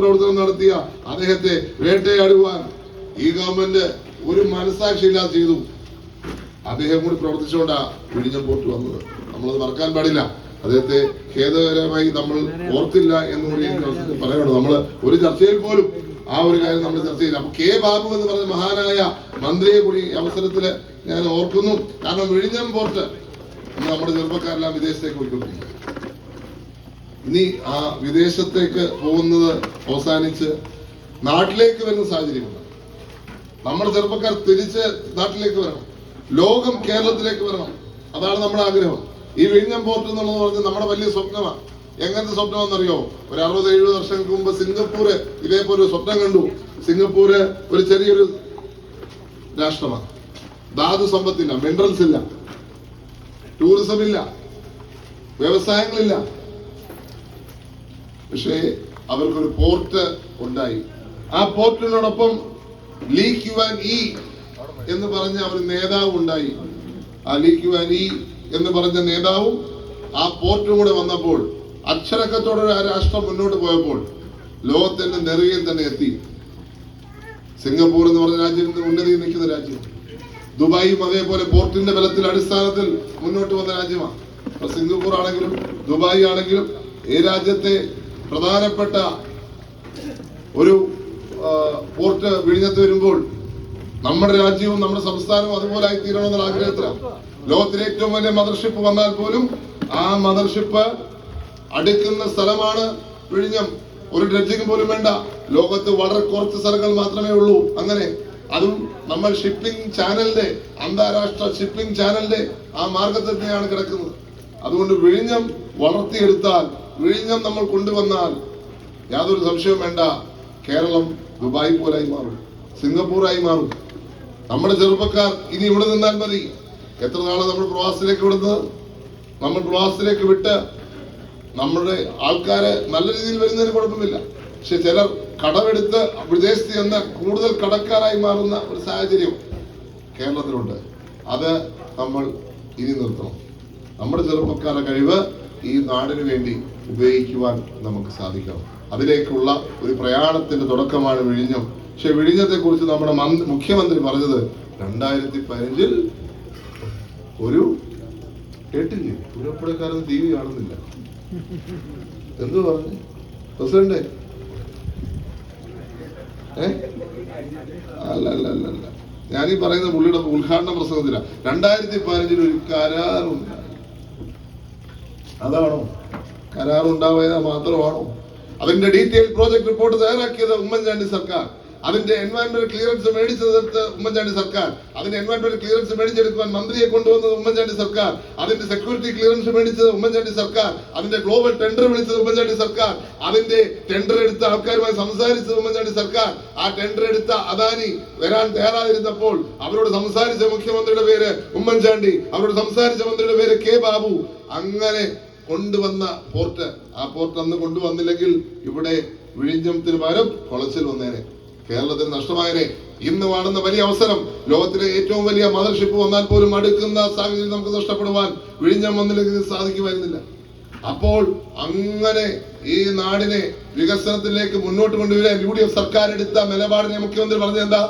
പ്രവർത്തനം നടത്തിയ അദ്ദേഹത്തെ വേട്ടയാടുവാൻ ഈ ഗവൺമെന്റ് ഒരു മനസാക്ഷിയില്ലാതെ ചെയ്തു. അദ്ദേഹം കൂടി പ്രവർത്തിച്ചുകൊണ്ടാ വിഴിഞ്ഞം പോർട്ട് വന്നത്. നമ്മളത് മറക്കാൻ പാടില്ല. അദ്ദേഹത്തെ ഖേദകരമായി നമ്മൾ ഓർത്തില്ല എന്ന് കൂടി പറയണം നമ്മൾ ഒരു ചർച്ചയിൽ പോലും ആ ഒരു കാര്യം നമ്മൾ ചർച്ച ചെയ്യില്ല. അപ്പൊ കെ ബാബു എന്ന് പറഞ്ഞ മഹാനായ മന്ത്രിയെ കൂടി ഈ അവസരത്തിൽ ഞാൻ ഓർക്കുന്നു. കാരണം വിഴിഞ്ഞം പോർട്ട് നമ്മുടെ ചെറുപ്പക്കാരെല്ലാം വിദേശത്തേക്ക് പോയിക്കൊണ്ടിരിക്കുന്നു. ഇനി ആ വിദേശത്തേക്ക് പോകുന്നത് അവസാനിച്ച് നാട്ടിലേക്ക് വരുന്ന സാഹചര്യമുണ്ട്. നമ്മുടെ ചെറുപ്പക്കാർ തിരിച്ച് നാട്ടിലേക്ക് വരണം. ലോകം കേരളത്തിലേക്ക് വരണം. അതാണ് നമ്മുടെ ആഗ്രഹം. ഈ വിഴിഞ്ഞം പോർട്ട് എന്നുള്ളത് പറഞ്ഞ് നമ്മുടെ വലിയ സ്വപ്നമാണ് എങ്ങനത്തെ സ്വപ്നമെന്നറിയോ ഒരു അറുപത് എഴുപത് വർഷങ്ങൾക്ക് മുമ്പ് സിംഗപ്പൂര് ഇതേപോലെ ഒരു സ്വപ്നം കണ്ടു. സിംഗപ്പൂര് ഒരു ചെറിയൊരു രാഷ്ട്രമാണ്. ധാതു സമ്പത്തില്ല മിനറൽസ് ഇല്ല. ടൂറിസം ഇല്ല. വ്യവസായങ്ങളില്ല. പക്ഷേ അവർക്കൊരു പോർട്ട് ഉണ്ടായി. ആ പോർട്ടിനോടൊപ്പം ലീ ക്യുവാൻ ഇ എന്ന് പറഞ്ഞ ഒരു നേതാവ് ഉണ്ടായി. ആ ലീ ക്യുവാൻ ഇ എന്ന് പറഞ്ഞ നേതാവും ആ പോർട്ടും കൂടെ വന്നപ്പോൾ അക്ഷരക്കത്തോടെ ആ രാഷ്ട്രം മുന്നോട്ട് പോയപ്പോൾ ലോകത്തിന്റെ നെറുകയിൽ തന്നെ എത്തി. സിംഗപ്പൂർ എന്ന് പറഞ്ഞ രാജ്യം ഉന്നതിയിൽ നിൽക്കുന്ന രാജ്യം. ദുബായും അതേപോലെ പോർട്ടിന്റെ ബലത്തിൽ അടിസ്ഥാനത്തിൽ മുന്നോട്ട് വന്ന രാജ്യമാണ്. സിംഗപ്പൂർ ആണെങ്കിലും ദുബായ് ആണെങ്കിലും ഈ രാജ്യത്തെ പ്രധാനപ്പെട്ട ഒരു പോർട്ട് വിഴിഞ്ഞത്ത് വരുമ്പോൾ നമ്മുടെ രാജ്യവും നമ്മുടെ സംസ്ഥാനവും അതുപോലെ ആയി തീരണമെന്നുള്ള ആഗ്രഹത്തിലാണ്. ലോകത്തിലെ ഏറ്റവും വലിയ മദർഷിപ്പ് വന്നാൽ പോലും ആ മദർഷിപ്പ് അടുക്കുന്ന സ്ഥലമാണ് വിഴിഞ്ഞം. ഒരു ഡ്രഡ്ജിങ് പോലും വേണ്ട. ലോകത്ത് വളരെ കുറച്ച് സ്ഥലങ്ങൾ മാത്രമേ ഉള്ളൂ. അങ്ങനെ അതും നമ്മൾ ഷിപ്പിംഗ് ചാനലിന്റെ അന്താരാഷ്ട്ര ഷിപ്പിംഗ് ചാനലിന്റെ ആ മാർഗത്തിൽ തന്നെയാണ് കിടക്കുന്നത്. അതുകൊണ്ട് വിഴിഞ്ഞം വളർത്തിയെടുത്താൽ വിഴിഞ്ഞം നമ്മൾ കൊണ്ടുവന്നാൽ യാതൊരു സംശയവും വേണ്ട. കേരളം ദുബായ് പോലായി മാറും. സിംഗപ്പൂറായി മാറും. നമ്മുടെ ചെറുപ്പക്കാർ ഇനി ഇവിടെ നിന്നാൽ മതി. എത്ര നാളെ നമ്മൾ പ്രവാസത്തിലേക്ക് വിടുന്നത്? നമ്മൾ പ്രവാസത്തിലേക്ക് വിട്ട് നമ്മുടെ ആൾക്കാര് നല്ല രീതിയിൽ വരുന്നതിന് കുഴപ്പമില്ല. പക്ഷെ ചിലർ കടമെടുത്ത് വിദേശത്ത് ചെന്ന് കൂടുതൽ കടക്കാരായി മാറുന്ന ഒരു സാഹചര്യം കേരളത്തിലുണ്ട്. അത് നമ്മൾ ഇനി നിർത്തണം. നമ്മുടെ ചെറുപ്പക്കാരുടെ കഴിവ് ഈ നാടിനു വേണ്ടി ഉപയോഗിക്കുവാൻ നമുക്ക് സാധിക്കണം അതിലേക്കുള്ള ഒരു പ്രയാണത്തിന്റെ തുടക്കമാണ് വിഴിഞ്ഞം. പക്ഷെ വിഴിഞ്ഞത്തെ കുറിച്ച് നമ്മുടെ മന്ത്രി- മുഖ്യമന്ത്രി പറഞ്ഞത് രണ്ടായിരത്തി പതിനഞ്ചിൽ ഒരു കേട്ടില്ലേ? പുരപ്പുഴക്കാരൻ ടി വി കാണുന്നില്ല. എന്തു പറഞ്ഞു? പ്രസിഡന്റ്? അല്ല ഞാനീ പറയുന്ന പുള്ളിയുടെ ഉദ്ഘാടന പ്രസംഗത്തിലാണ് രണ്ടായിരത്തി പതിനഞ്ചിൽ ഒരു കരാറുണ്ടായി അതാണോ? കരാർ ഉണ്ടാവുക മാത്രമാണോ? അതിന്റെ ഡീറ്റെയിൽ പ്രോജക്ട് റിപ്പോർട്ട് തയ്യാറാക്കിയത് ഉമ്മൻചാണ്ടി സർക്കാർ. അതിന്റെ എൻവയോൺമെന്റ് ക്ലിയറൻസ് മേടിച്ചെടുത്ത് ഉമ്മൻചാണ്ടി സർക്കാർ. അതിന്റെ എൻവയോൺമെന്റ് ക്ലിയറൻസ് മേടിച്ചെടുക്കുവാൻ മന്ത്രിയെ കൊണ്ടുവന്നത് ഉമ്മൻചാണ്ടി സർക്കാർ. അതിന്റെ സെക്യൂരിറ്റി ക്ലിയറൻസ് മേടിച്ചത് ഉമ്മൻചാണ്ടി സർക്കാർ. അതിന്റെ ഗ്ലോബൽ ടെൻഡർ വിളിച്ചത് ഉമ്മൻചാണ്ടി സർക്കാർ. അതിന്റെ ടെൻഡർ എടുത്ത ആൾക്കാരുമായി സംസാരിച്ചത് ഉമ്മൻചാണ്ടി സർക്കാർ. ആ ടെൻഡർ എടുത്ത അദാനി വരാൻ തയ്യാറായിരുന്നപ്പോൾ അവരോട് സംസാരിച്ച മുഖ്യമന്ത്രിയുടെ പേര് ഉമ്മൻചാണ്ടി. അവരോട് സംസാരിച്ച മന്ത്രിയുടെ പേര് കെ ബാബു. അങ്ങനെ കൊണ്ടുവന്ന പോർട്ട് ആ പോർട്ട് അന്ന് കൊണ്ടുവന്നില്ലെങ്കിൽ ഇവിടെ വിഴിഞ്ഞത്തിന് പകരം കൊളച്ചിൽ വന്നേനെ. കേരളത്തിന് നഷ്ടമായനെ. ഇന്ന് കാണുന്ന വലിയ അവസരം ലോകത്തിലെ ഏറ്റവും വലിയ മദർഷിപ്പ് വന്നാൽ പോലും അടുക്കുന്ന സാഹചര്യം നമുക്ക് നഷ്ടപ്പെടുവാൻ വിഴിഞ്ഞം വന്നില്ലെങ്കിൽ സാധിക്കുമായിരുന്നില്ല. അപ്പോൾ അങ്ങനെ ഈ നാടിനെ വികസനത്തിലേക്ക് മുന്നോട്ട് കൊണ്ടുവരാൻ യു ഡി എഫ് സർക്കാർ എടുത്ത നിലപാടിനെ മുഖ്യമന്ത്രി പറഞ്ഞത് എന്താ?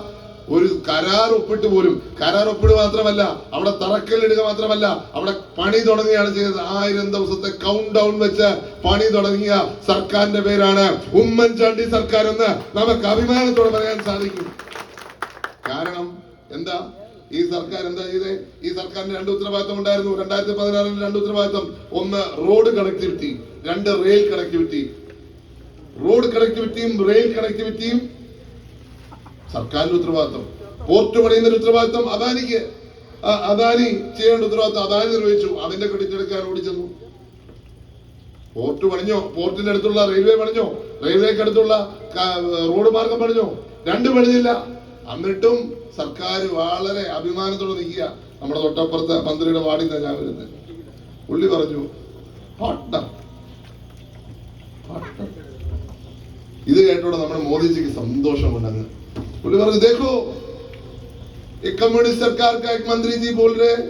ഒരു കരാർ ഒപ്പിട്ട് പോലും കരാർ ഒപ്പിട് മാത്രമല്ല അവിടെ തറക്കല്ലിടുക മാത്രമല്ല അവിടെ പണി തുടങ്ങുകയാണ് ചെയ്തത് ആയിരം ദിവസത്തെ കൗണ്ട് ഡൗൺ വെച്ച് പണി തുടങ്ങിയ സർക്കാരിന്റെ പേരാണ് ഉമ്മൻചാണ്ടി സർക്കാർ എന്ന് നമുക്ക് അഭിമാനത്തോടെ പറയാൻ സാധിക്കും. കാരണം എന്താ? ഈ സർക്കാർ എന്താ ചെയ്തേ? ഈ സർക്കാരിന് രണ്ട് ഉത്തരവാദിത്തം ഉണ്ടായിരുന്നു. രണ്ടായിരത്തി പതിനാറിൽ രണ്ട് ഉത്തരവാദിത്തം. ഒന്ന് റോഡ് കണക്ടിവിറ്റി രണ്ട് റെയിൽ കണക്ടിവിറ്റി റോഡ് കണക്ടിവിറ്റിയും റെയിൽ കണക്ടിവിറ്റിയും സർക്കാരിന്റെ ഉത്തരവാദിത്വം. പോർട്ട് പണിയുന്ന ഉത്തരവാദിത്വം അദാനിക്ക്. അദാനി ചെയ്യേണ്ട ഉത്തരവാദിത്വം അദാനി നിർവഹിച്ചു. അതിന്റെ ക്രെഡിറ്റ് എടുക്കാൻ ഓടിച്ചെന്നു പോർട്ട് പണിഞ്ഞോ? പോർട്ടിന്റെ അടുത്തുള്ള റെയിൽവേ പണിഞ്ഞോ? റെയിൽവേക്ക് അടുത്തുള്ള റോഡ് മാർഗം പണിഞ്ഞോ? രണ്ടും പണിഞ്ഞില്ല. എന്നിട്ടും സർക്കാർ വളരെ അഭിമാനത്തോടെ നിൽക്കുക. നമ്മുടെ തൊട്ടപ്പുറത്തെ മന്ത്രിയുടെ വാടി ഞാൻ വരുന്നത്. പുള്ളി പറഞ്ഞു പാട്ടം. ഇത് കേട്ടോടെ നമ്മുടെ മോദിജിക്ക് സന്തോഷമുണ്ടെന്ന് पुलिस वर्ग देखो एक कम्युनिस्ट सरकार का एक मंत्री जी बोल रहे हैं,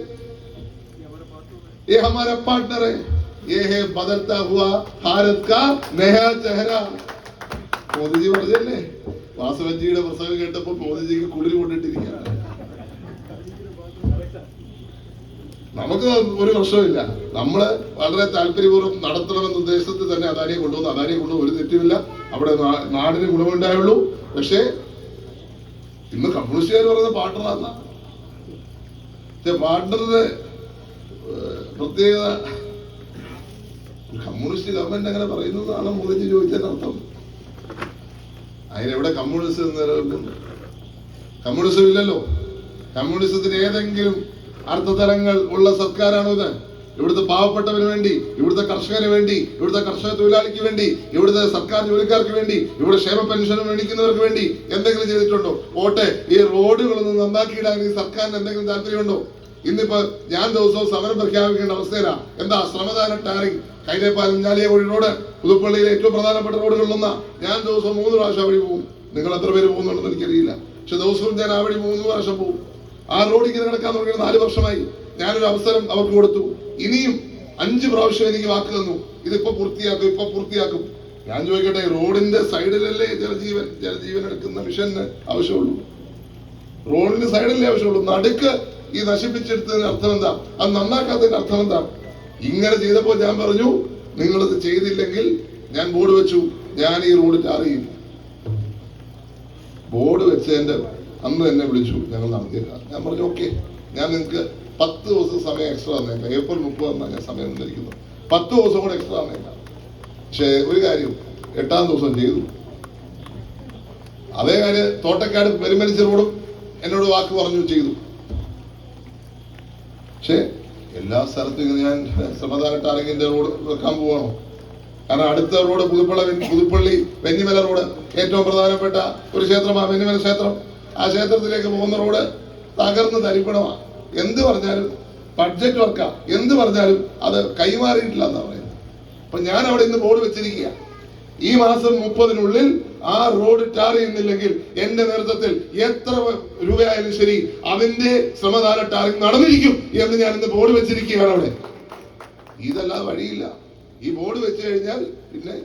ये हमारा पार्टनर है ये है बदलता हुआ भारत का नया चेहरा മോദിജി പറഞ്ഞല്ലേ വാസവജിയുടെ പ്രസംഗം കേട്ടപ്പോ മോദിജിക്ക് കുളിര് കൊണ്ടിട്ടിരിക്കുകയാണ് നമുക്ക് ഒരു പ്രശ്നമില്ല നമ്മള് വളരെ താല്പര്യപൂർവ്വം നടത്തണമെന്ന ഉദ്ദേശത്തിൽ തന്നെ അദാനിയെ കൊണ്ടുവന്നു അദാനിയെ കൊണ്ടുവന്ന് ഒരു തെറ്റുമില്ല അവിടെ നാ- നാടിന് ഗുണമുണ്ടായുള്ളൂ പക്ഷേ ഇന്ന് കമ്മ്യൂണിസ്റ്റുകാർ പറയുന്നത് പാർട്ണറിന്റെ ഏഹ്, പ്രത്യേകത കമ്മ്യൂണിസ്റ്റ് ഗവൺമെന്റ് അങ്ങനെ പറയുന്നതാണ് മോദിജി ചോദിച്ചതിന് അർത്ഥം. അതിനെവിടെ കമ്മ്യൂണിസം നിലനിൽക്കുന്നു കമ്മ്യൂണിസം ഇല്ലല്ലോ. കമ്മ്യൂണിസത്തിന് ഏതെങ്കിലും അർത്ഥതലങ്ങൾ ഉള്ള സർക്കാരാണോ ഇത്? ഇവിടുത്തെ പാവപ്പെട്ടവന് വേണ്ടി ഇവിടുത്തെ കർഷകന് വേണ്ടി ഇവിടുത്തെ കർഷക തൊഴിലാളിക്ക് വേണ്ടി ഇവിടുത്തെ സർക്കാർ ജോലിക്കാർക്ക് വേണ്ടി ഇവിടെ ക്ഷേമ പെൻഷൻ മേടിക്കുന്നവർക്ക് വേണ്ടി എന്തെങ്കിലും ചെയ്തിട്ടുണ്ടോ? ഓട്ടെ ഈ റോഡുകളൊന്നും നന്നാക്കിയിടാൻ ഈ സർക്കാരിന് എന്തെങ്കിലും താല്പര്യമുണ്ടോ? ഇന്നിപ്പോ ഞാൻ ദിവസവും സമരം പ്രഖ്യാപിക്കേണ്ട അവസ്ഥയിലാ. എന്താ ശ്രമദാന ടാറിംഗ് കൈതേപ്പാലം ഞാലിയകോഴി റോഡ് പുതുപ്പള്ളിയിലെ ഏറ്റവും പ്രധാനപ്പെട്ട റോഡുകളിലൊന്ന. ഞാൻ ദിവസവും മൂന്ന് പ്രാവശ്യം അവിടെ പോകും. നിങ്ങൾ എത്ര പേര് പോകുന്നുണ്ടെന്ന് എനിക്കറിയില്ല. പക്ഷെ ദിവസവും ഞാൻ അവിടെ മൂന്ന് പ്രാവശ്യം പോകും. ആ റോഡ് ഇങ്ങനെ കിടക്കാൻ തുടങ്ങിയത് നാല് വർഷമായി. ഞാനൊരു അവസരം അവർക്ക് കൊടുത്തു. ഇനിയും അഞ്ച് പ്രാവശ്യം എനിക്ക് വാക്ക് തന്നു. ഇതിപ്പോ പൂർത്തിയാക്കും ഇപ്പൊ പൂർത്തിയാക്കും. ഞാൻ ചോദിക്കട്ടെ റോഡിന്റെ സൈഡിലല്ലേ ജലജീവൻ? ജലജീവൻ എടുക്കുന്ന മിഷന് ആവശ്യമുള്ളൂ. റോഡിന്റെ സൈഡിലേ ആവശ്യമുള്ളൂ. നടുക്ക് ഈ നശിപ്പിച്ചെടുത്തതിന് അർത്ഥം എന്താ? അത് നന്നാക്കാത്തതിന് അർത്ഥം എന്താ? ഇങ്ങനെ ചെയ്തപ്പോൾ ഞാൻ പറഞ്ഞു നിങ്ങളിത് ചെയ്തില്ലെങ്കിൽ ഞാൻ ബോർഡ് വെച്ചു. ഞാൻ ഈ റോഡ് ടാർ ബോർഡ് വെച്ചതിന്റെ അന്ന് എന്നെ വിളിച്ചു. ഞങ്ങൾ നടത്തിയേക്കാം ഞാൻ പറഞ്ഞു ഓക്കെ. ഞാൻ നിങ്ങൾക്ക് പത്ത് ദിവസം സമയം എക്സ്ട്രാ തന്നേക്കാം ഏപ്രിൽ മുപ്പത് മുപ്പതെന്നാണ് ഞാൻ സമയം തന്നിരിക്കുന്നത് പത്ത് ദിവസം കൂടെ എക്സ്ട്രാ തന്നേക്കാം പക്ഷേ ഒരു കാര്യം എട്ടാം ദിവസം ചെയ്തു. അതേ കാര്യം തോട്ടക്കാട് പെരുമരിച്ച റോഡും എന്നോട് വാക്ക് പറഞ്ഞു ചെയ്തു. പക്ഷേ എല്ലാ സ്ഥലത്തും ഇങ്ങനെ ഞാൻ ശ്രമദാന ടാറിങ്ങിന്റെ റോഡ് വെക്കാൻ പോവാണോ? കാരണം അടുത്ത റോഡ് പുതുപ്പള്ള പുതുപ്പള്ളി വെന്നിമല റോഡ് ഏറ്റവും പ്രധാനപ്പെട്ട ഒരു ക്ഷേത്രമാണ് വെന്നിമല ക്ഷേത്രം. ആ ക്ഷേത്രത്തിലേക്ക് പോകുന്ന റോഡ് തകർന്ന് തരിപ്പണമാണ്. എന്ത് പറഞ്ഞാലും ബഡ്ജറ്റ് വർക്കാ എന്ത് പറഞ്ഞാലും അത് കൈമാറിയിട്ടില്ല എന്നാ പറയുന്നത്. അപ്പൊ ഞാൻ അവിടെ ഇന്ന് ബോർഡ് വെച്ചിരിക്കുക. ഈ മാസം മുപ്പതിനുള്ളിൽ ആ റോഡ് ടാർ ചെയ്യുന്നില്ലെങ്കിൽ എന്റെ നേതൃത്വത്തിൽ എത്ര രൂപയായാലും ശരി അതിന്റെ ശ്രമദാന ടാറിംഗ് നടന്നിരിക്കും എന്ന് ഞാൻ ഇന്ന് ബോർഡ് വെച്ചിരിക്കുകയാണ് അവിടെ. ഇതല്ലാതെ വഴിയില്ല. ഈ ബോർഡ് വെച്ച് കഴിഞ്ഞാൽ പിന്നെ